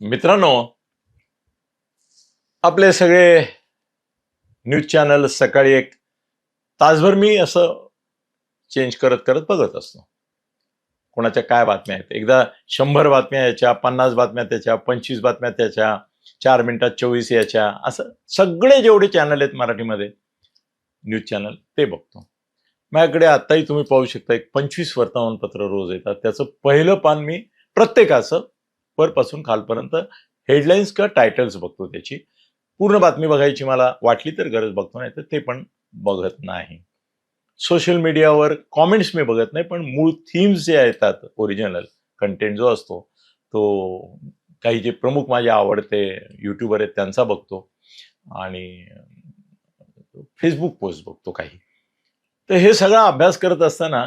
मित्रांनो आपले सगळे न्यूज चॅनल सकाळी एक तासभर मी असं चेंज करत करत बघत असतो. कोणाच्या काय बातम्या आहेत? एकदा शंभर बातम्या याच्या पन्नास बातम्या त्याच्या पंचवीस बातम्या त्याच्या चार मिनिटात चोवीस याच्या असं सगळे जेवढे चॅनल आहेत मराठीमध्ये न्यूज चॅनल ते बघतो. माझ्याकडे आत्ताही तुम्ही पाहू शकता एक पंचवीस वर्तमानपत्र रोज येतात. त्याचं पहिलं पान मी प्रत्येकाचं वरपासून खालपर्यंत हेडलाईन्स किंवा टायटल्स बघतो त्याची. पूर्ण बातमी बघायची मला वाटली तर गरज बघतो नाही तर ते पण बघत नाही. सोशल मीडियावर कॉमेंट्स मी बघत नाही पण मूळ थीम्स जे येतात ओरिजिनल कंटेंट जो असतो तो काही जे प्रमुख माझे आवडते युट्यूबर आहेत त्यांचा बघतो. आणि फेसबुक पोस्ट बघतो काही. तर हे सगळा अभ्यास करत असताना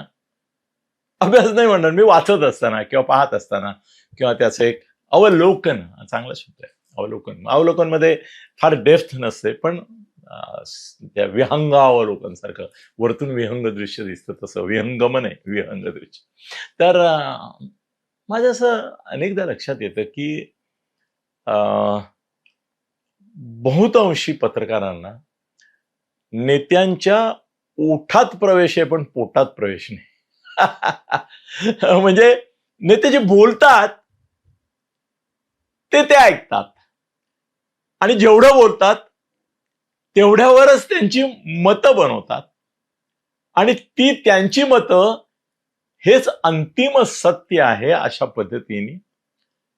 अभ्यास नाही म्हणणार. मी वाचत असताना किंवा पाहत असताना किंवा त्याचं एक अवलोकन चांगला शब्द आहे. अवलोकन. अवलोकनमध्ये फार डेप्थ नसते पण त्या विहंग अवलोकन सारखं वरतून विहंग दृश्य दिसतं तसं. विहंगमन आहे विहंग दृश्य. तर माझ्या असं अनेकदा लक्षात येतं की अं, बहुतांशी पत्रकारांना नेत्यांच्या ओठात प्रवेश आहे पण पोटात प्रवेश नाही. म्हणजे नेते जे बोलतात ते ते ऐकतात. आणि जेवढं बोलतात तेवढ्यावरच त्यांची मतं बनवतात. आणि ती त्यांची मतं हेच अंतिम सत्य आहे अशा पद्धतीने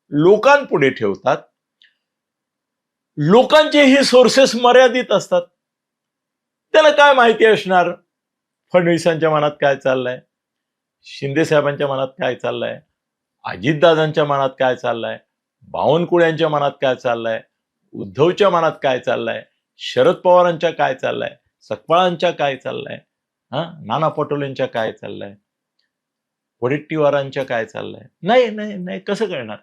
लोकांपुढे ठेवतात. लोकांचे ही सोर्सेस मर्यादित असतात. त्याला काय माहिती असणार? फडणवीसांच्या मनात काय चाललंय? शिंदे साहेबांच्या मनात काय चाललंय? अजितदादांच्या मनात काय चाललंय? बावनकुळ्यांच्या मनात काय चाललंय? उद्धवच्या मनात काय चाललंय? शरद पवारांच्या काय चाललंय? सकपाळांच्या काय चाललंय? हा? नाना पटोलेंच्या काय चाललंय? वडेट्टीवारांच्या काय चाललंय? नाही नाही नाही. कसं कळणार?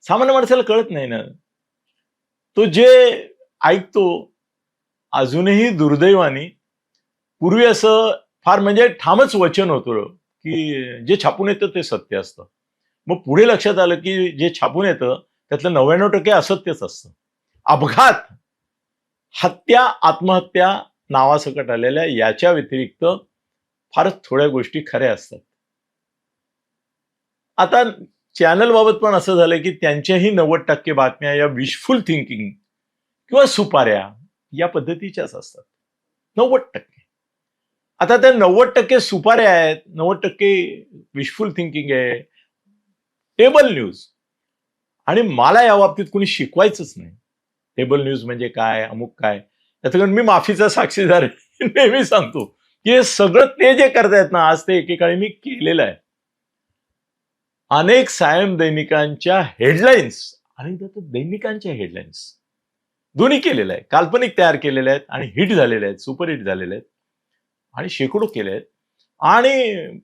सामान्य माणसाला कळत नाही ना. तो जे ऐकतो अजूनही दुर्दैवाने पूर्वी असं फार म्हणजे ठामच वचन होतं की जे छापून येतं ते सत्य असतं. मग पुढे लक्षात आलं की जे छापून येतं त्यातलं नव्याण्णव टक्के असत्यच असतं. अपघात हत्या आत्महत्या नावासकट आलेल्या याच्या व्यतिरिक्त फारच थोड्या गोष्टी खऱ्या असतात. आता चॅनल बाबत पण असं झालं की त्यांच्याही नव्वद टक्के बातम्या या विशफुल थिंकिंग किंवा सुपाऱ्या या पद्धतीच्याच असतात. नव्वद टक्के. आता त्या नव्वद टक्के सुपाऱ्या आहेत नव्वद टक्के विशफुल थिंकिंग आहे. टेबल न्यूज आणि मला या बाबतीत कुणी शिकवायचंच नाही. टेबल न्यूज म्हणजे काय अमुक काय. त्याचं कारण मी माफीचा साक्षीदार नेहमी सांगतो की हे सगळं ते जे करतायत ना आज ते एकेकाळी मी केलेलं आहे. अनेक सायम दैनिकांच्या हेडलाईन्स आणि दैनिकांच्या हेडलाईन्स दोन्ही केलेलं आहे. काल्पनिक तयार केलेले आहेत आणि हिट झालेले आहेत सुपरहिट झालेले आहेत. आणि शेकडो केले आहेत आणि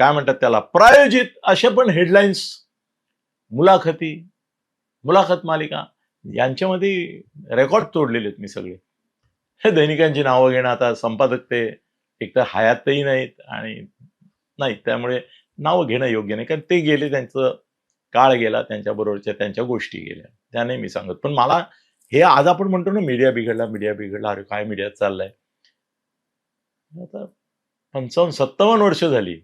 काय म्हणतात त्याला प्रायोजित अशा पण हेडलाईन्स मुलाखती मुलाखत मालिका यांच्यामध्ये रेकॉर्ड तोडलेले आहेत मी सगळे. हे दैनिकांची नावं घेणं आता संपादक ते एक तर हयातही नाहीत आणि नाही त्यामुळे नावं घेणं योग्य नाही. कारण ते गेले त्यांचं काळ गेला त्यांच्या बरोबरच्या त्यांच्या गोष्टी गेल्या. त्याने मी सांगत पण मला हे आज आपण म्हणतो ना मीडिया बिघडला मीडिया बिघडला अरे काय मीडियात चाललंय? आता पंचावन्न सत्तावन्न वर्ष झाली.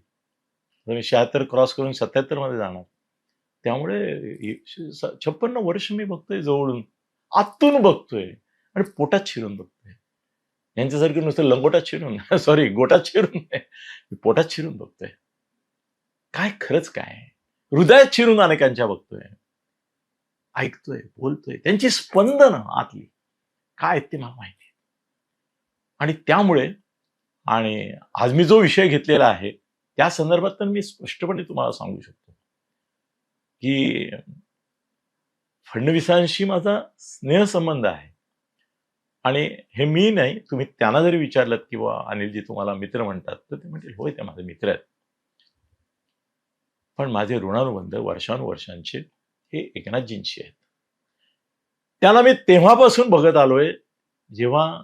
मी शहात्तर क्रॉस करून सत्याहत्तरमध्ये जाणार. त्यामुळे छप्पन्न वर्ष मी बघतोय जवळून. आतून बघतोय. आणि पोटात शिरून बघतोय. यांच्यासारखं नुसतं लंगोटात शिरून सॉरी गोटात शिरून नाही. मी पोटात शिरून बघतोय. काय खरंच काय? हृदयात शिरून अनेकांच्या बघतोय. ऐकतोय बोलतोय. त्यांची स्पंदनं आतली. काय ते मला माहिती. आणि त्यामुळे आणि आज मी जो विषय घेतलेला आहे त्या संदर्भात तर मी स्पष्टपणे तुम्हाला सांगू शकतो की फडणवीसांशी माझा स्नेहसंबंध आहे. आणि हे मी नाही तुम्ही त्यांना जरी विचारलं किंवा अनिलजी तुम्हाला मित्र म्हणतात तर ते म्हणतील होय ते माझे मित्र आहेत. पण माझे ऋणानुबंध वर्षानुवर्षांचे हे एकनाथजींशी आहेत. त्याला मी तेव्हापासून बघत आलोय जेव्हा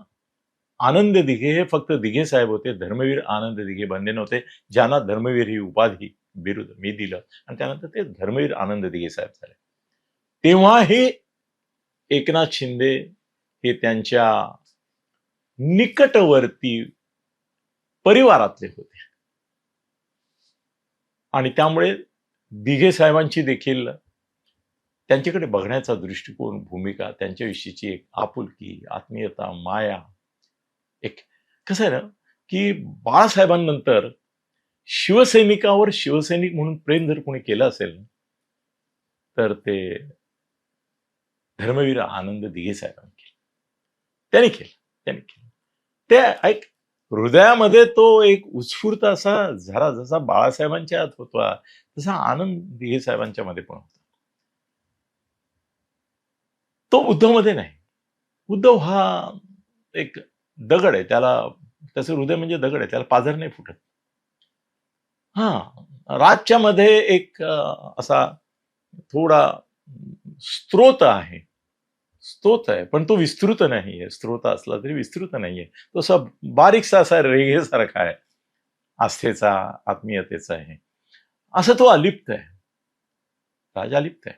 आनंद दिघे हे फक्त दिघे साहेब होते धर्मवीर आनंद दिघे बनले नव्हते ज्यांना धर्मवीर ही उपाधी बिरुद मी दिलं. आणि त्यानंतर ते धर्मवीर आनंद दिघे साहेब झाले. तेव्हा हे एकनाथ शिंदे हे त्यांच्या निकटवर्ती परिवारातले होते. आणि त्यामुळे दिघे साहेबांची देखील त्यांच्याकडे बघण्याचा दृष्टिकोन भूमिका त्यांच्याविषयीची एक आपुलकी आत्मीयता माया एक कसं आहे ना की बाळासाहेबांनंतर शिवसैनिकावर शिवसैनिक म्हणून प्रेम जर कोणी केलं असेल तर ते धर्मवीर आनंद दिघे साहेबांनी केलं. त्यांनी केलं त्यांनी केलं. ते ऐक हृदयामध्ये तो एक उत्स्फूर्त असा झरा जसा बाळासाहेबांच्या आत होता तसा आनंद दिघे साहेबांच्या मध्ये पण होता. तो उद्धवमध्ये नाही. उद्धव हा एक दगड आहे त्याला त्याचं हृदय म्हणजे दगड आहे त्याला पाझर नाही फुटत. हा राजच्या मध्ये एक असा थोडा स्त्रोत आहे. स्तोत आहे पण तो विस्तृत नाहीये स्त्रोत असला तरी विस्तृत नाहीये तो असा बारीकसा असा रेघेसारखा आहे. आस्थेचा आत्मीयतेचा आहे. असं तो अलिप्त आहे. राजा अलिप्त आहे.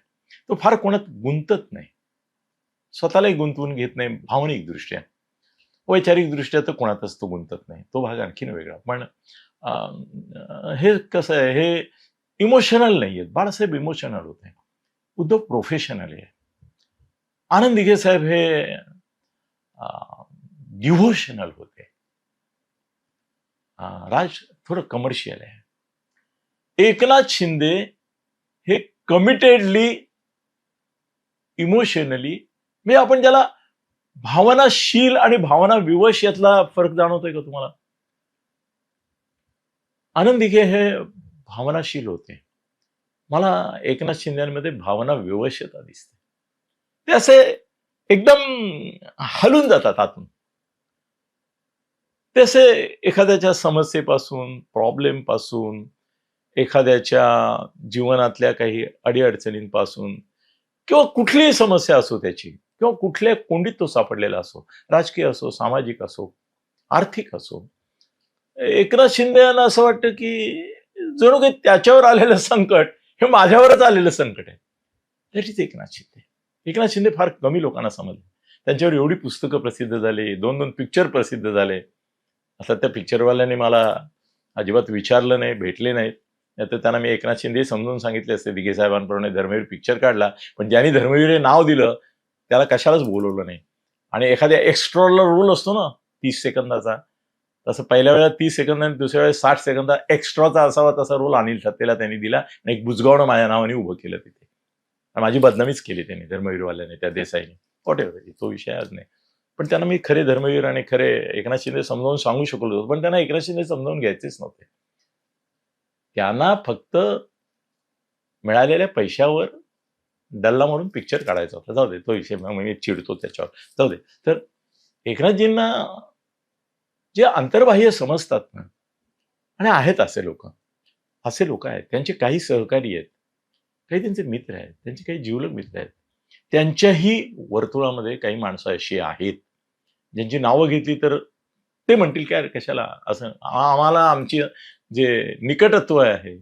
तो फार कोणात गुंतत नाही. स्वतःलाही गुंतवून घेत नाही भावनिक दृष्ट्या. वैचारिक दृष्ट्या तर कोणातच तो गुंतत नाही. तो भाग आणखीन वेगळा. पण हे कसं आहे हे इमोशनल नाही आहेत. बाळासाहेब इमोशनल होते. उद्धव प्रोफेशनल आहे. आनंद दिघे साहेब हे डिव्होशनल होते. राज थोडं कमर्शियल आहे. एकनाथ शिंदे हे कमिटेडली इमोशनली म्हणजे आपण ज्याला भावनाशील आणि भावना विवश यातला फरक जाणवतोय का तुम्हाला? आनंद दिघे हे भावनाशील होते. मला एकनाथ शिंदेमध्ये भावना विवशता दिसते. ते असे एकदम हलून जातात आतून. ते असे एखाद्याच्या समस्येपासून प्रॉब्लेमपासून एखाद्याच्या जीवनातल्या काही अडीअडचणींपासून किंवा कुठलीही समस्या असो त्याची किंवा कुठल्या कोंडीत तो सापडलेला असो राजकीय असो सामाजिक असो आर्थिक असो. एकनाथ शिंदे यांना असं वाटतं की जणू काही त्याच्यावर आलेलं संकट हे माझ्यावरच आलेलं संकट आहे. त्याचीच एकनाथ शिंदे. एकनाथ शिंदे फार कमी लोकांना समजले. त्यांच्यावर एवढी पुस्तकं प्रसिद्ध झाली दोन दोन पिक्चर प्रसिद्ध झाले. आता त्या पिक्चरवाल्याने मला अजिबात विचारलं नाही भेटले नाहीत. तर त्यांना मी एकनाथ शिंदे समजून सांगितले असते दिघे साहेबांप्रमाणे धर्मवीर पिक्चर काढला. पण ज्यांनी धर्मवीर हे नाव दिलं त्याला कशालाच बोलवलं नाही. आणि एखाद्या एक्स्ट्रॉला रोल असतो ना तीस सेकंदाचा तसं पहिल्या वेळेला तीस सेकंद आणि दुसऱ्या वेळेस साठ सेकंद एक्स्ट्राचा असावा तसा रोल अनिल ठत्तेला त्यांनी दिला आणि एक बुजगावणं माझ्या नावाने उभं केलं तिथे. माझी बदनामीच केली त्यांनी धर्मवीरवाल्याने त्या देसाईने. वॉट एव्हर तो विषय आज नाही. पण त्यांना मी खरे धर्मवीर आणि खरे एकनाथ शिंदे समजावून सांगू शकलो होतो पण त्यांना एकनाथ शिंदे समजावून घ्यायचेच नव्हते. त्यांना फक्त मिळालेल्या पैशावर डल्ला म्हणून पिक्चर काढायचा होता. जाऊ दे तो विषय मी चिडतो त्याच्यावर. जाऊ दे. तर एकनाथजींना जे अंतर्बाह्य समजतात ना आणि आहेत असे लोक असे लोक आहेत. त्यांचे काही सहकारी आहेत काही त्यांचे मित्र आहेत त्यांचे काही जीवलग मित्र आहेत. त्यांच्याही वर्तुळामध्ये काही माणसं अशी आहेत. ज्यांची नावं घेतली तर ते म्हणतील काय कशाला? असं. आम्हाला आमची जे निकटत्व आहे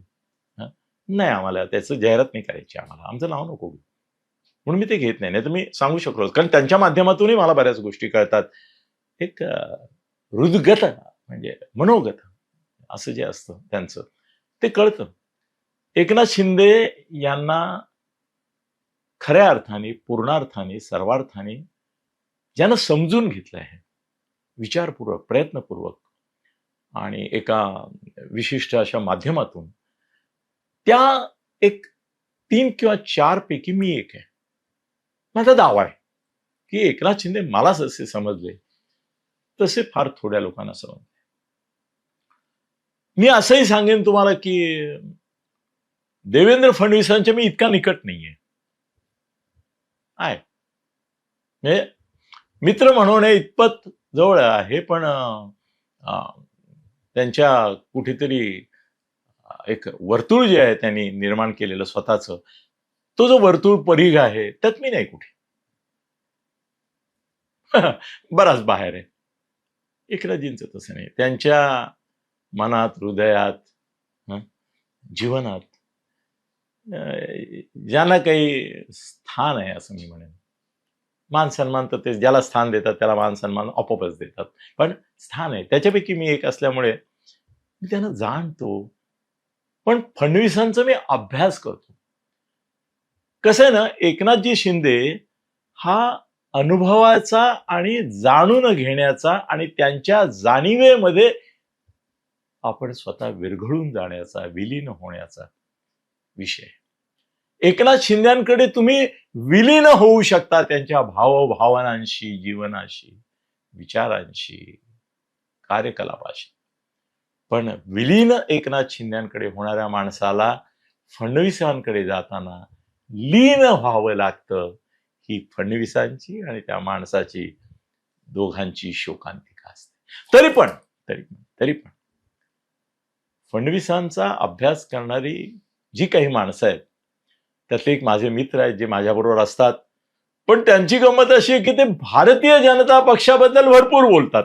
नाही आम्हाला त्याचं जाहिरात नाही करायची आम्हाला. आमचं नाव नको म्हणून मी ते घेत नाही. नाही तर मी सांगू शकलो कारण त्यांच्या माध्यमातूनही मला बऱ्याच गोष्टी कळतात. एक हृदगत म्हणजे मनोगत असं जे असतं त्यांचं ते कळतं. एकनाथ शिंदे यांना खऱ्या अर्थाने पूर्णार्थाने सर्वार्थाने ज्यानं समजून घेतलं आहे विचारपूर्वक प्रयत्नपूर्वक आणि एका विशिष्ट अशा माध्यमातून त्या एक तीन किंवा चार पैकी मी एक आहे. माझा दावा आहे की एकनाथ शिंदे मला जसे समजले तसे फार थोड्या लोकांना समजले. मी असंही सांगेन तुम्हाला की देवेंद्र फडणवीसांच्या मी इतका निकट नाहीये. आहे. म्हणजे मित्र म्हणून हे इतपत जवळ आहे पण त्यांच्या कुठेतरी एक वर्तुळ जे आहे त्यांनी निर्माण केलेलं स्वतःच तो जो वर्तुळ परिघ आहे त्यात मी नाही कुठे. बराच बाहेर आहे. एकराजींचं तसं नाही. त्यांच्या मनात हृदयात जीवनात ज्यांना काही स्थान आहे असं मी म्हणेन. मान सन्मान तर ते ज्याला स्थान देतात त्याला मान सन्मान आपोआपच देतात. पण स्थान आहे. त्याच्यापैकी मी एक असल्यामुळे मी त्यांना जाणतो. पण फडणवीसांचा मी अभ्यास करतो. कसं आहे ना एकनाथजी शिंदे हा अनुभवाचा आणि जाणून घेण्याचा आणि त्यांच्या जाणीवेमध्ये आपण स्वतः विरघळून जाण्याचा विलीन होण्याचा विषय. एकनाथ शिंद्यांकडे तुम्ही विलीन होऊ शकता त्यांच्या भावभावनांशी जीवनाशी विचारांशी कार्यकलापाशी. पण विलीन एकनाथ शिंद्यांकडे होणाऱ्या माणसाला फडणवीसांकडे जाताना लीन व्हावं लागतं ही फडणवीसांची आणि त्या माणसाची दोघांची शोकांतिका असते. तरी पण तरी पण तरी पण फडणवीसांचा अभ्यास करणारी जी काही माणसं आहेत त्यातले एक माझे मित्र आहेत जे माझ्याबरोबर असतात पण त्यांची गंमत अशी आहे की ते भारतीय जनता पक्षाबद्दल भरपूर बोलतात.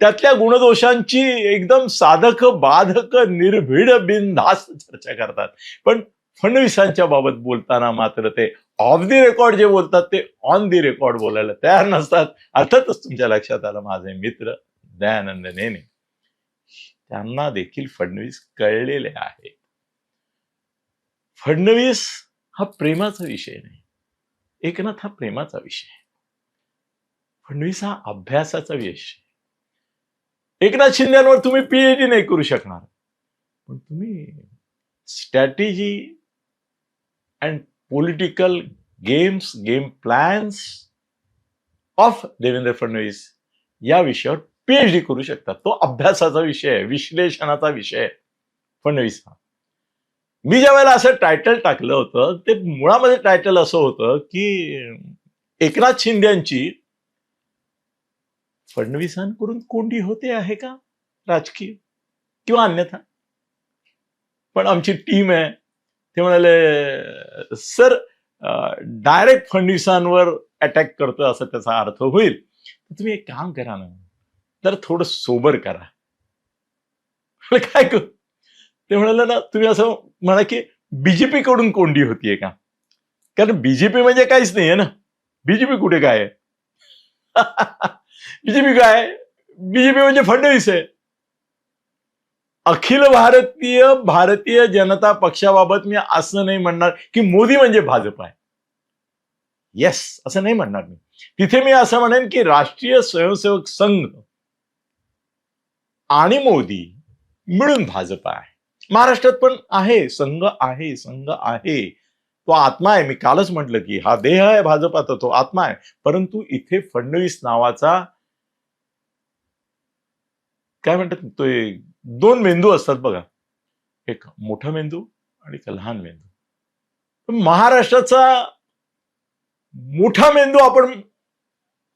त्यातल्या गुणदोषांची एकदम साधक बाधक निर्भीड बिनधास्त चर्चा करतात. पण फडणवीसांच्या बाबत बोलताना मात्र ते ऑफ दी रेकॉर्ड जे बोलतात ते ऑन दी रेकॉर्ड बोलायला तयार नसतात. अर्थातच तुमच्या लक्षात आलं माझे मित्र दयानंद नेने. त्यांना देखील फडणवीस कळलेले आहे फडणवीस हा प्रेमाचा विषय नाही. एकनाथ हा प्रेमाचा विषय फडणवीस हा अभ्यासाचा विषय एकनाथ शिंदेवर तुम्ही पीएचडी नाही करू शकणार. पण तुम्ही strategy and political games game plans of Devendra Fadnavis या विषयावर पीएचडी करू शकतात तो अभ्यासाचा विषय आहे विश्लेषणाचा विषय आहे. फडणवीस हा. मी ज्या वेळेला असं टायटल टाकलं होतं ते मुळामध्ये टायटल असं होतं की एकनाथ शिंदेची फडणवीसांकडून कोंडी होते आहे का? राजकीय? किंवा अन्यथा? पण आमची टीम आहे. ते म्हणाले सर डायरेक्ट फडणवीसांवर अटॅक करतोय असा त्याचा अर्थ होईल. तुम्ही एक काम करा ना. तर थोडं सोबर करा. काय करू? ते म्हणाले ना तुम्ही असं म्हणा की बीजेपी कडून कोंडी होतीये का? कारण बीजेपी म्हणजे काहीच नाहीये ना. बीजेपी कुठे काय आहे? बीजेपी काय बीजेपी म्हणजे फडणवीस आहे. अखिल भारतीय भारतीय जनता पक्षाबाबत मी असं नाही म्हणणार की मोदी म्हणजे भाजप आहे. येस असं नाही म्हणणार मी. तिथे मी असं म्हणेन की राष्ट्रीय स्वयंसेवक संघ आणि मोदी मिळून भाजप आहे. महाराष्ट्रात पण आहे संघ आहे संघ आहे. तो आत्मा आहे. मी कालच म्हटलं की हा देह आहे भाजपाचा तो आत्मा आहे. परंतु इथे फडणवीस नावाचा काय म्हणतात? तो दोन मेंदू असतात बघा. एक मोठा मेंदू आणि एक लहान मेंदू. महाराष्ट्राचा मोठा मेंदू आपण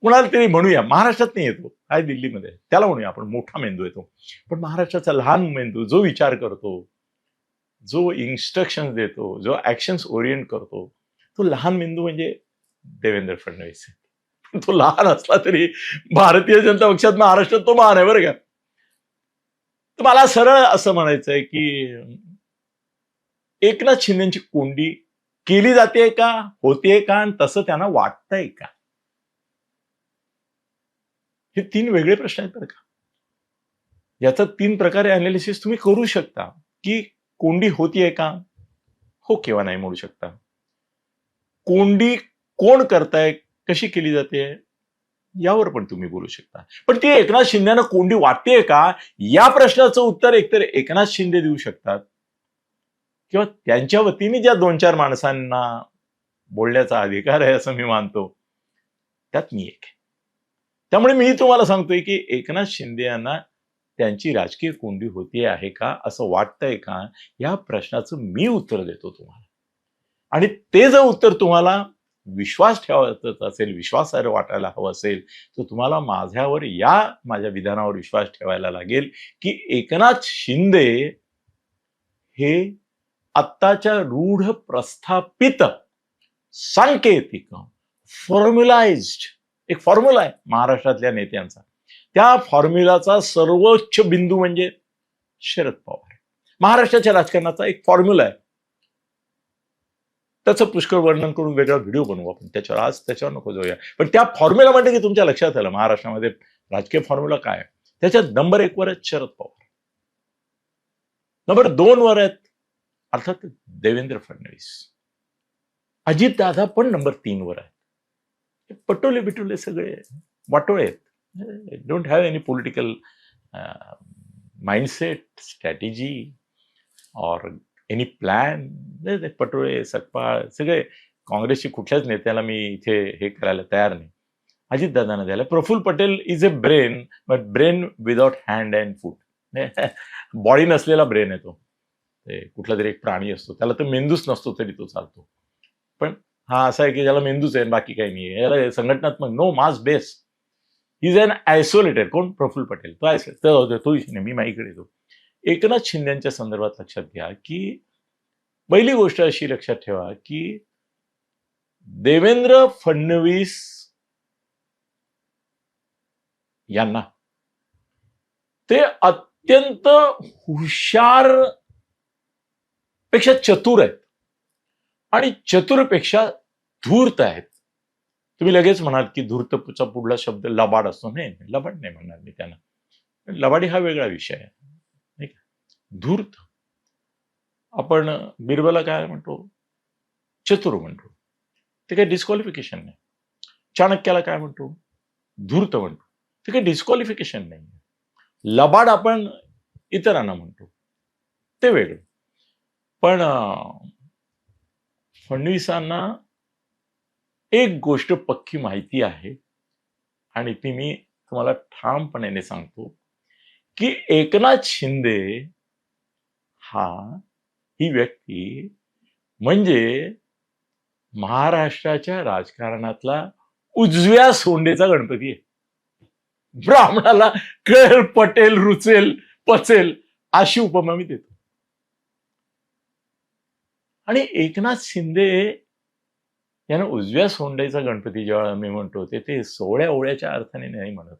कुणाला तरी म्हणूया. महाराष्ट्रात नाही येतो. काय दिल्लीमध्ये. त्याला म्हणूया आपण मोठा मेंदू येतो पण महाराष्ट्राचा लहान मेंदू जो विचार करतो जो इन्स्ट्रक्शन देतो जो ऍक्शन्स ओरिएंट करतो तो लहान मेंदू म्हणजे देवेंद्र फडणवीस तो लहान असला तरी भारतीय जनता पक्षात महाराष्ट्रात तो महान आहे बरं का. तर मला सरळ असं म्हणायचंय की एकनाथ शिंदेची कोंडी केली जाते का होते का आणि तसं त्यांना वाटतंय का? हे तीन वेगळे प्रश्न आहेत बरं का. याचा तीन प्रकारे अनालिसिस तुम्ही करू शकता की कोंडी होतीये का? हो किंवा नाही म्हणू शकता. कोंडी कोण करताय? कशी केली जाते? यावर पण तुम्ही बोलू शकता. पण ती एकनाथ शिंदेना कोंडी वाटतेय का? या प्रश्नाचं उत्तर एकतर एकनाथ शिंदे देऊ शकतात. किंवा त्यांच्या वतीने ज्या दोन चार माणसांना बोलण्याचा अधिकार आहे असं मी मानतो त्यात मी एक त्यामुळे मी तुम्हाला सांगतोय की एकनाथ शिंदे यांना त्यांची राजकीय कोंडी होती आहे का? असं वाटतंय का? या प्रश्नाचं मी उत्तर देतो तुम्हाला. आणि ते जर उत्तर तुम्हाला विश्वास ठेवायचा असेल विश्वासार्ह वाटायला हवं असेल तर तुम्हाला माझ्यावर या माझ्या विधानावर विश्वास ठेवायला लागेल की एकनाथ शिंदे हे आत्ताच्या रूढ प्रस्थापित सांकेतिक फॉर्म्युलाइज्ड एक फॉर्म्युला आहे महाराष्ट्रातल्या नेत्यांचा. त्या फॉर्म्युलाचा सर्वोच्च बिंदू म्हणजे शरद पवार. महाराष्ट्राच्या राजकारणाचा एक फॉर्म्युला आहे. त्याचं पुष्कळ वर्णन करून वेगळा व्हिडिओ बनवू आपण. त्याच्यावर आज त्याच्यावर नको जाऊया. पण त्या फॉर्म्युला म्हणजे की तुमच्या लक्षात आलं महाराष्ट्रामध्ये राजकीय फॉर्म्युला काय त्याच्यात नंबर एक वर आहेत शरद पवार. नंबर दोन वर आहेत अर्थात देवेंद्र फडणवीस. अजितदादा पण नंबर तीन वर आहेत. पटोले बिटोले सगळे वाटोळे आहेत. Don't have any political mindset strategy or any plan Patole Sakpal सगळे काँग्रेसचे कुठल्याच नेत्याला मी इथे हे करायला तयार नाही. अजित द्यायला. Praful Patel is a brain but brain without hand and foot body नसलेला ब्रेन आहे तो. ते कुठला तरी एक प्राणी असतो. त्याला तर मेंदूच नसतो तरी तो चालतो. पण हा असा आहे की ज्याला मेंदूच आहे बाकी काही नाही याला संघटनात्मक no mass base is an isolated कोण? प्रफुल्ल पटेल. तो आयसोलेट तो विषय नाही मी माईकडे येतो. एकनाथ शिंदेच्या संदर्भात लक्षात घ्या की पहिली गोष्ट अशी लक्षात ठेवा की देवेंद्र फडणवीस यांना ते अत्यंत हुशारपेक्षा चतुर आहेत. आणि चतुरपेक्षा धूर्त आहेत. तुम्ही लगेच म्हणाल की धूर्तचा पुढला शब्द लबाड असतो. नाही लबाड नाही म्हणणार मी त्यांना लबाडी हा वेगळा विषय आहे. नाही का? धूर्त. आपण बिरबला काय म्हणतो? चतुर म्हणतो. ते काही डिस्क्वालिफिकेशन नाही. चाणक्याला काय म्हणतो? धूर्त म्हणतो. ते काही डिस्क्वालिफिकेशन नाही. लबाड आपण इतरांना म्हणतो. ते वेगळं. पण फडणवीसांना एक गोष्ट पक्की माहिती आहे आणि ती मी तुम्हाला ठामपणे सांगतो की एकनाथ शिंदे हा ही व्यक्ती म्हणजे महाराष्ट्राच्या राजकारणातला उजव्या सोंडेचा गणपती आहे. ब्राह्मणाला कळ पटेल रुचेल पचेल अशी उपमा मी देतो. आणि एकनाथ शिंदे यानं उजव्या सोंडेचा गणपती जेव्हा आम्ही म्हणतो ते ते सोहळ्या ओळ्याच्या अर्थाने नाही म्हणत.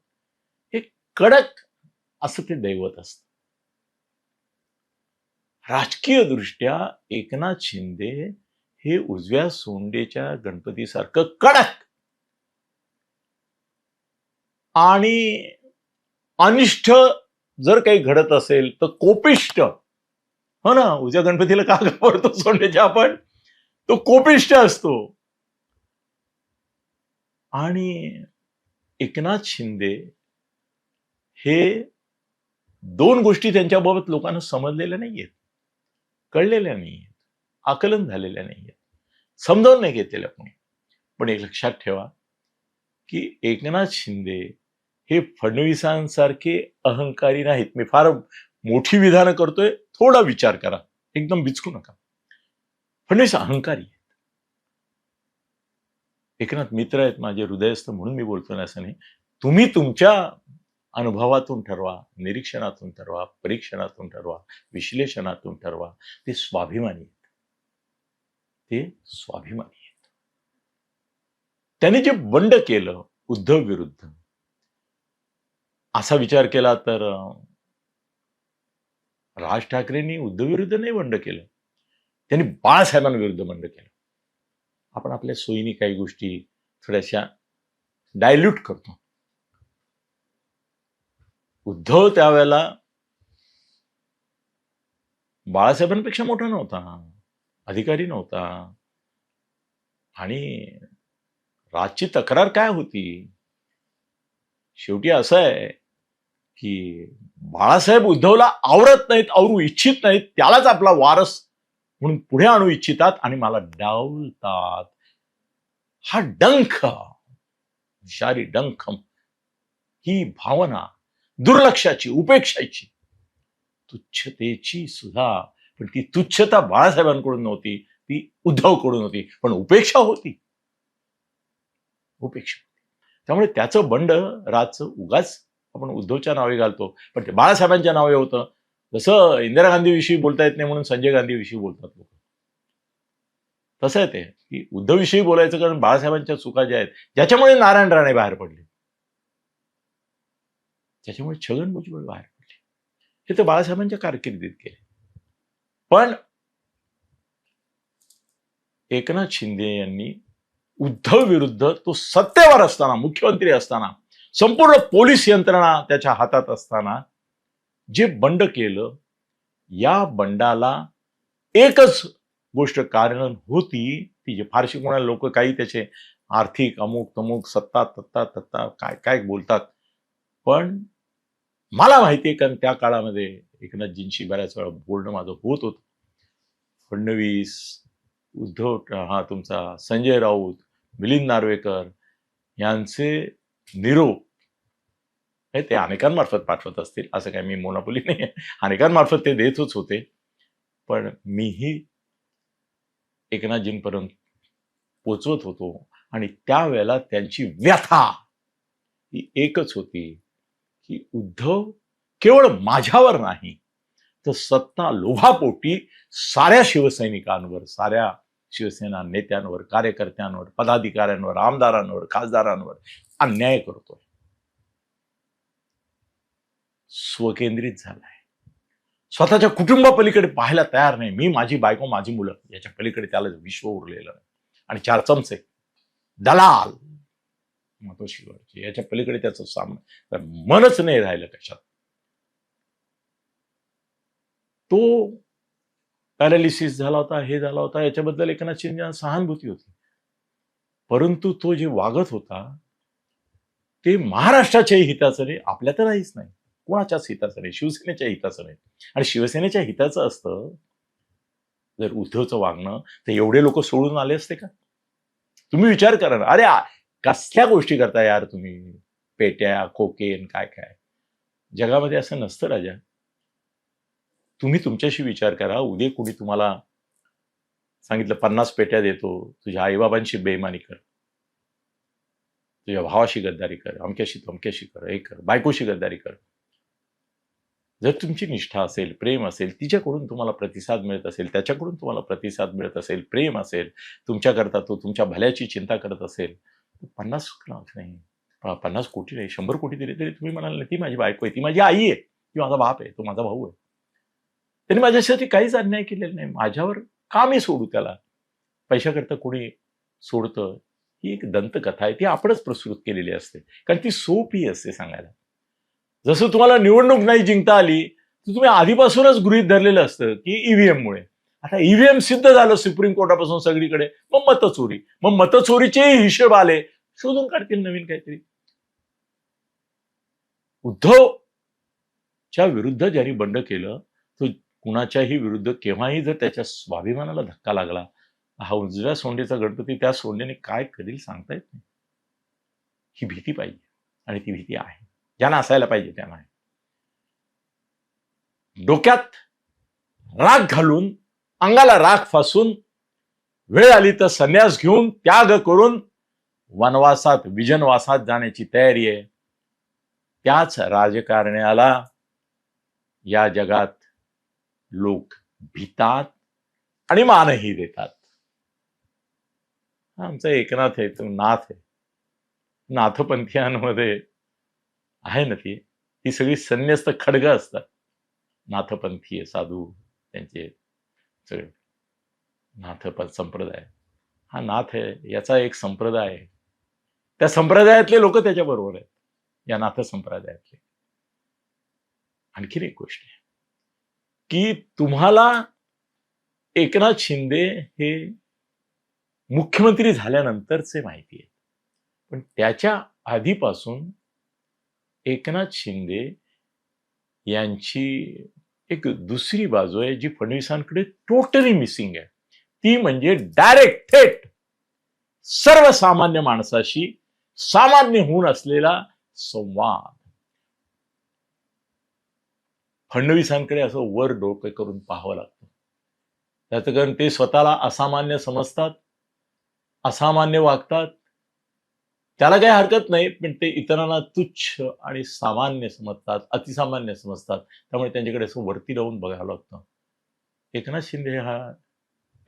हे कडक असं ते दैवत असत. राजकीय दृष्ट्या एकनाथ शिंदे हे उजव्या सोंडेच्या गणपतीसारखं कडक आणि अनिष्ठ जर काही घडत असेल तर कोपिष्ट. हो ना उजव्या गणपतीला का घाबरतो सोंडेच्या आपण? तो कोपिष्ट असतो. आणि एकनाथ शिंदे हे दोन गोष्टी त्यांच्याबाबत लोकांना समजलेल्या नाही आहेत कळलेल्या नाही आहेत आकलन झालेल्या नाही आहेत समजावून नाही घेतलेल्या कोणी. पण एक लक्षात ठेवा की एकनाथ शिंदे हे फडणवीसांसारखे अहंकारी नाहीत. मी फार मोठी विधानं करतोय थोडा विचार करा. एकदम बिचकू नका. फडणवीस अहंकारी. एकनाथ मित्र आहेत माझे हृदयस्थ म्हणून मी बोलतो ना असं नाही. तुम्ही तुमच्या अनुभवातून ठरवा निरीक्षणातून ठरवा परीक्षणातून ठरवा विश्लेषणातून ठरवा ते स्वाभिमानी आहेत. ते स्वाभिमानी आहेत. त्याने जे बंड केलं उद्धव विरुद्ध असा विचार केला तर राज ठाकरेंनी उद्धव विरुद्ध नाही बंड केलं. त्यांनी बाळासाहेबांविरुद्ध बंड केलं. आपण आपल्या सोयीने काही गोष्टी थोड्याशा डायल्यूट करतो. उद्धव त्यावेळेला बाळासाहेबांपेक्षा मोठा नव्हता अधिकारी नव्हता. आणि राजची तक्रार काय होती? शेवटी असं आहे की बाळासाहेब उद्धवला आवरत नाहीत आवरू इच्छित नाहीत त्यालाच आपला वारस म्हणून पुढे आणू इच्छितात आणि मला डावलतात. हा डंख विषारी डंख ही भावना दुर्लक्षाची उपेक्षाची तुच्छतेची सुद्धा. पण ती तुच्छता बाळासाहेबांकडून नव्हती ती उद्धवकडून होती. पण उपेक्षा होती. उपेक्षा त्यामुळे त्याचं बंड राजचं उगाच आपण उद्धवच्या नावे घालतो. पण ते बाळासाहेबांच्या नावे होतं. जसं इंदिरा गांधीविषयी बोलता येत नाही म्हणून संजय गांधीविषयी बोलतात लोक. तसं आहे ते. की उद्धवविषयी बोलायचं कारण बाळासाहेबांच्या चुका ज्या आहेत ज्याच्यामुळे नारायण राणे बाहेर पडले. त्याच्यामुळे छगन भुजबळ बाहेर पडले. हे तर बाळासाहेबांच्या कारकिर्दीत केले पण एकनाथ शिंदे यांनी उद्धव विरुद्ध तो सत्तेवर असताना मुख्यमंत्री असताना संपूर्ण पोलीस यंत्रणा त्याच्या हातात असताना जे बंड केलं या बंडाला एकच गोष्ट कारण होती ती जे फारशी कोणाला लोक काही त्याचे आर्थिक अमुक तमुक सत्ता तत्ता तत्ता काय काय बोलतात. पण मला माहिती आहे कारण त्या काळामध्ये एकनाथजींशी बऱ्याच वेळा बोलणं माझं होत होतं. फडणवीस उद्धव हा तुमचा संजय राऊत मिलिंद नार्वेकर यांचे निरोप ते अनेकांमार्फत पाठवत असतील असं काय मी मोनापुली नाही अनेकांमार्फत ते देतच होते. पण मीही एकनाथजींपर्यंत पोचवत होतो आणि त्यावेळेला त्यांची व्यथा ही एकच होती की उद्धव केवळ माझ्यावर नाही तर सत्ता लोभापोटी साऱ्या शिवसैनिकांवर साऱ्या शिवसेना नेत्यांवर कार्यकर्त्यांवर पदाधिकाऱ्यांवर आमदारांवर खासदारांवर अन्याय करतोय. स्वकेंद्रित झालाय. स्वतःच्या कुटुंबापलीकडे पाहायला तयार नाही. मी माझी बायको माझी मुलं याच्या पलीकडे त्याला विश्व उरलेलं नाही. आणि चार चमचे. दलाल. मातोश्रीवरचे. याच्या पलीकडे त्याचं सामना. तर मनच नाही राहिलं कशात तो पॅरालिसिस झाला होता हे झाला होता याच्याबद्दल एकनाथ शिंदे सहानुभूती होती. परंतु तो जे वागत होता ते महाराष्ट्राच्याही हिताचं रे आपल्या तर नाहीच नाही. कोणाच्याच हिताचं नाही? शिवसेनेच्या हिताचं नाही. आणि शिवसेनेच्या हिताचं असतं जर उद्धवचं वागणं तर एवढे लोक सोडून आले असते का? तुम्ही विचार करा ना. अरे कसल्या गोष्टी करता यार तुम्ही? पेट्या कोकेन काय काय? जगामध्ये असं नसतं राजा. तुम्ही तुमच्याशी विचार करा. उद्या कुणी तुम्हाला सांगितलं पन्नास पेट्या देतो. तुझ्या आईबाबांशी बेमानी कर. तुझ्या भावाशी गद्दारी कर. अमक्याशी तमक्याशी कर. हे कर. बायकोशी गद्दारी कर. जर तुमची निष्ठा असेल प्रेम असेल तिच्याकडून तुम्हाला प्रतिसाद मिळत असेल त्याच्याकडून तुम्हाला प्रतिसाद मिळत असेल प्रेम असेल तुमच्याकरता तो तुमच्या भल्याची चिंता करत असेल तर पन्नास लाख नाही. पन्नास कोटी नाही शंभर कोटी दिले तरी तुम्ही म्हणाल ना ती माझी बायको आहे ती माझी आई आहे ती माझा बाप आहे तो माझा भाऊ आहे. त्यांनी माझ्यासाठी काहीच अन्याय केलेला नाही माझ्यावर का मी सोडू त्याला. पैशाकरता कोणी सोडतं ही एक दंतकथा आहे ती आपणच प्रस्तुत केलेली असते कारण ती सोपी असते सांगायला. जसं तुम्हाला निवडणूक नाही जिंकता आली तर तुम्ही आधीपासूनच गृहीत धरलेलं असतं की ईव्हीएममुळे आता ईव्हीएम सिद्ध झालं सुप्रीम कोर्टापासून सगळीकडे मग मतचोरी. मग मतचोरीचेही हिशेब आले शोधून काढतील नवीन काहीतरी. उद्धवच्या विरुद्ध ज्यांनी बंड केलं तो कुणाच्याही विरुद्ध केव्हाही जर त्याच्या स्वाभिमानाला धक्का लागला हा उजव्या सोंडेचा गणपती त्या सोंडेने काय करील सांगता येत नाही. ही भीती पाहिजे आणि ती भीती आहे. ज्यांना असायला पाहिजे त्यांना डोक्यात राग घालून अंगाला राग फासून वेळ आली तर संन्यास घेऊन त्याग करून वनवासात विजनवासात जाण्याची तयारी आहे. त्याच राजकारण्याला या जगात लोक भितात आणि मानही देतात. आमचा एकनाथ आहे तो नाथ आहे. नाथपंथीयांमध्ये आहे ना ती. ती सगळी संन्यस्त खडग असतात. नाथपंथीय साधू त्यांचे सगळे. नाथपंथ संप्रदाय. हा नाथ आहे याचा एक संप्रदाय आहे. त्या संप्रदायातले लोक त्याच्या बरोबर आहेत. या नाथ संप्रदायातले. आणखीन एक गोष्ट आहे. की तुम्हाला एकनाथ शिंदे हे मुख्यमंत्री झाल्यानंतरचे माहिती आहे. पण त्याच्या आधीपासून एकनाथ शिंदे यांची एक दुसरी बाजू आहे जी फडणवीसांकडे टोटली मिसिंग आहे. ती म्हणजे डायरेक्ट थेट सर्वसामान्य माणसाशी सामान्य होऊन असलेला संवाद. फडणवीसांकडे असं वर डोकं करून पाहावं लागतं. त्याचं कारण ते स्वतःला असामान्य समजतात असामान्य वागतात त्याला काही हरकत नाही पण ते इतरांना तुच्छ आणि सामान्य समजतात अतिसामान्य समजतात. त्यामुळे त्यांच्याकडे असं वरती राहून बघावं लागतं. एकनाथ शिंदे हा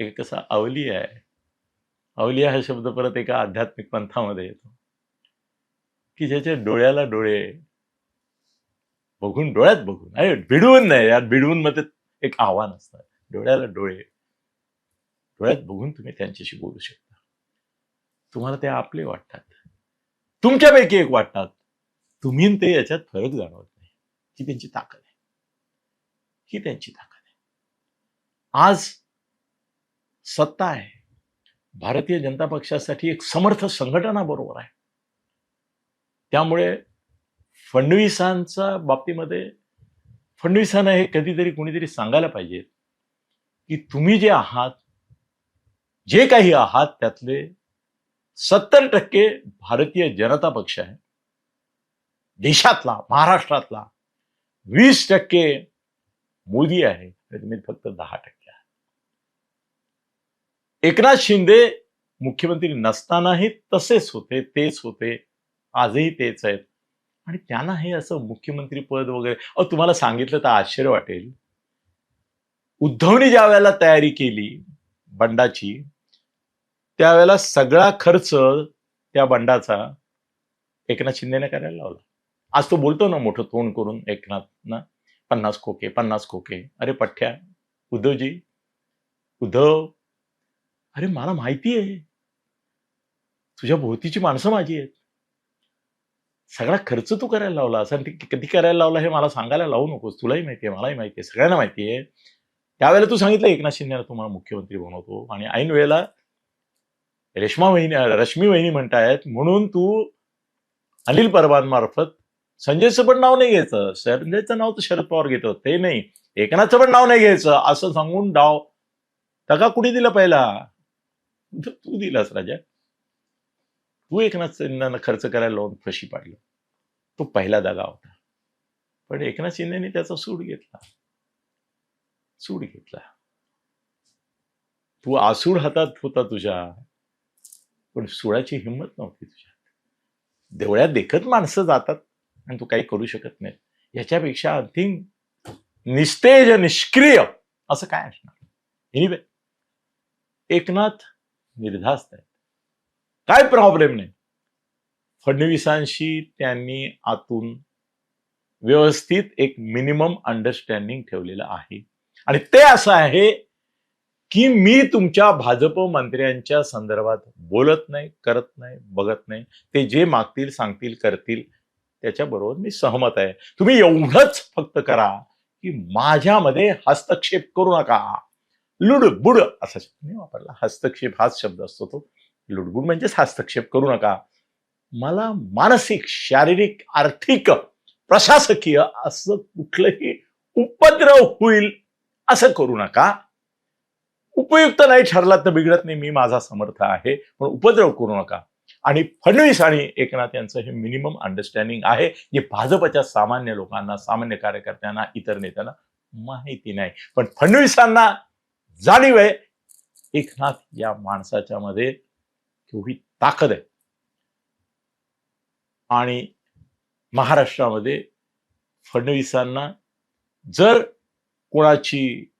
एक कसा अवली आहे. अवलिया हा शब्द परत एका आध्यात्मिक पंथामध्ये येतो. की ज्याच्या डोळ्याला डोळे बघून डोळ्यात बघून अरे भिडवून नाही यार भिडवून मध्ये एक आव्हान असतं. डोळ्याला डोळे डोळ्यात बघून तुम्ही त्यांच्याशी बोलू शकता. तुम्हाला ते आपले वाटतात. तुमच्यापैकी एक वाटतात. तुम्ही ते याच्यात फरक जाणवत नाही. ही त्यांची ताकद आहे. ही त्यांची ताकद आहे. आज सत्ता आहे. भारतीय जनता पक्षासाठी एक समर्थ संघटना बरोबर आहे. त्यामुळे फडणवीसांच्या बाबतीमध्ये फडणवीसांना हे कधीतरी कुणीतरी सांगायला पाहिजे की तुम्ही जे आहात जे काही आहात त्यातले सत्तर टक्के भारतीय जनता पक्ष आहे. देशातला महाराष्ट्रातला वीस टक्के मोदी आहे. तुम्ही फक्त दहा टक्के आहे एकनाथ शिंदे मुख्यमंत्री नसतानाही तसेच होते तेच होते. आजही तेच आहेत. आणि त्यांना हे असं मुख्यमंत्री पद वगैरे अ तुम्हाला सांगितलं तर आश्चर्य वाटेल. उद्धवने ज्या वेळेला तयारी केली बंडाची त्यावेळेला सगळा खर्च त्या बंडाचा एकनाथ शिंदेने करायला लावला. आज तो बोलतो ना मोठं तोंड करून एकनाथ ना पन्नास खोके पन्नास खोके. अरे पठ्या उद्धवजी उद्धव. अरे मला माहिती आहे. तुझ्या भोवतीची माणसं माझी आहेत. सगळा खर्च तू करायला लावला. असं ते कधी करायला लावला हे मला सांगायला लावू नकोस. तुलाही माहिती आहे मलाही माहिती आहे सगळ्यांना माहिती आहे. त्यावेळेला तू सांगितलं एकनाथ शिंदेला तुम्हाला मुख्यमंत्री बनवतो. आणि ऐन वेळेला रेश्मा वहिनी रश्मी वहिनी म्हणतायत म्हणून तू अनिल परबांमार्फत संजयचं पण नाव नाही घ्यायचं. संजयचं नाव तर शरद पवार घेतो. ते नाही. एकनाथचं पण नाव नाही घ्यायचं. असं सांगून डाव. तका कुणी दिला पहिला? तू दिलास राजा. तू एकनाथ शिंदेनं खर्च करायला लावून फशी पाडलं. तो पहिला दगा होता. पण एकनाथ शिंदेने त्याचा सूड घेतला. सूड घेतला. तू आसूड हातात होता तुझ्या. पण सुळाची हिंमत नव्हती तुझ्यात. देवळ्यात देखत माणसं जातात आणि तू काही करू शकत नाही. याच्यापेक्षा अंतिम निस्तेज निष्क्रिय असं काय असणार? एनिवे एकनाथ निर्धास्त आहेत. काय प्रॉब्लेम नाही. फडणवीसांशी त्यांनी आतून व्यवस्थित एक मिनिमम अंडरस्टँडिंग ठेवलेलं आहे. आणि ते असं आहे की मी तुमच्या भाजप मंत्र्यांच्या संदर्भात बोलत नाही करत नाही बघत नाही. ते जे मागतील सांगतील करतील त्याच्याबरोबर मी सहमत आहे. तुम्ही एवढंच फक्त करा की माझ्यामध्ये हस्तक्षेप करू नका. लुडबुड असा शब्द मी वापरला. हस्तक्षेप हाच शब्द असतो तो. लुडबुड म्हणजेच हस्तक्षेप करू नका. मला मानसिक शारीरिक आर्थिक प्रशासकीय असं कुठलंही उपद्रव होईल असं करू नका. उपयुक्त नाही ठरला तर बिघडत नाही. मी माझा समर्थ आहे. पण उपद्रव करू नका. आणि फडणवीस आणि एकनाथ यांचं हे मिनिमम अंडरस्टँडिंग आहे. जे भाजपच्या सामान्य लोकांना सामान्य कार्यकर्त्यांना इतर नेत्यांना माहिती नाही. पण फडणवीसांना जाणीव आहे. एकनाथ या माणसाच्या मध्ये केवढी ताकद आहे. आणि महाराष्ट्रामध्ये फडणवीसांना जर कोणाची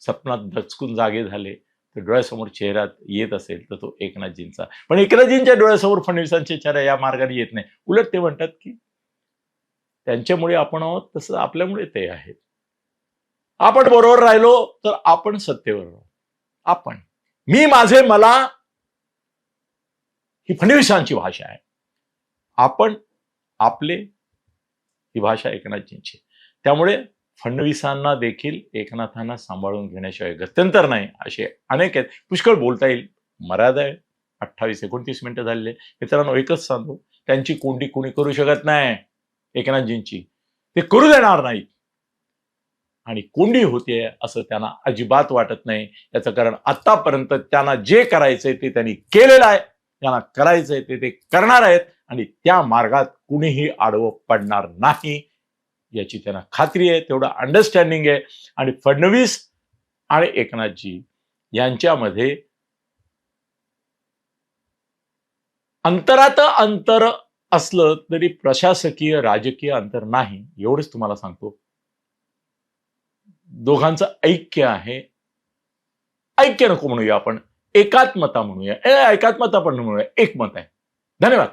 सपनात दचकून जागे झाले तर डोळ्यासमोर चेहऱ्यात येत असेल तर तो एकनाथजींचा. पण एकनाथजींच्या डोळ्यासमोर फडणवीसांचे चेहरा या मार्गाने येत नाही. उलट ते म्हणतात की त्यांच्यामुळे आपण आहोत तसं आपल्यामुळे ते आहेत. आपण बरोबर राहिलो तर आपण सत्तेवर राहू. आपण. मी माझे मला ही फडणवीसांची भाषा आहे. आपण आपले ही भाषा एकनाथजींची. त्यामुळे फडणवीसांना देखील एकनाथांना सांभाळून घेण्याशिवाय गत्यंतर नाही असे अनेक आहेत. पुष्कळ बोलता येईल. मर्यादा आहे. अठ्ठावीस एकोणतीस मिनिटं झालेले मित्रांनो एकच सांगतो त्यांची कोंडी कोणी करू शकत नाही. एकनाथजींची. ते करू देणार नाहीत. आणि कोंडी होते असं त्यांना अजिबात वाटत नाही. याचं कारण आतापर्यंत त्यांना जे करायचंय ते त्यांनी केलेलं आहे. त्यांना करायचंय ते ते करणार आहेत. आणि त्या मार्गात कुणीही आडवं पडणार नाही. याची त्यांना खात्री आहे तेवढं अंडरस्टँडिंग आहे. आणि फडणवीस आणि एकनाथजी यांच्यामध्ये अंतरात अंतर असलं तरी प्रशासकीय राजकीय अंतर नाही एवढंच तुम्हाला सांगतो. दोघांचं ऐक्य आहे. ऐक्य नको म्हणूया आपण. एकात्मता म्हणूया. ए, एकात्मता पण म्हणूया. एकमत आहे. धन्यवाद.